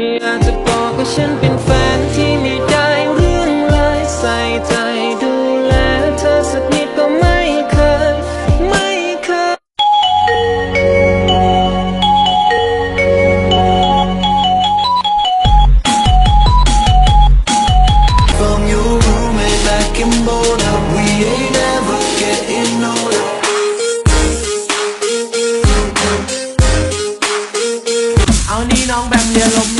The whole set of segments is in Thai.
อยากจะบอกว่าฉันเป็นแฟนที่มีได้เรื่องเลยใส่ใจดูแลเธอสักนิดก็ไม่เคย ไม่เคย From you roommate back in Boulder, we ain't ever getting older. I'll น้องแบบเดียวลม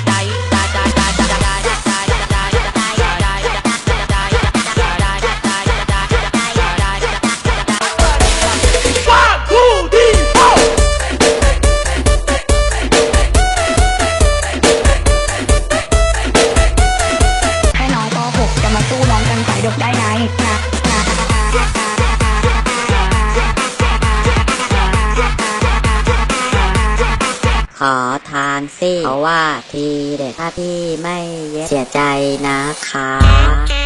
ขอทานสิเพราะว่าทีเด็ดถ้าพี่ไม่เย็ดเสียใจนะคะ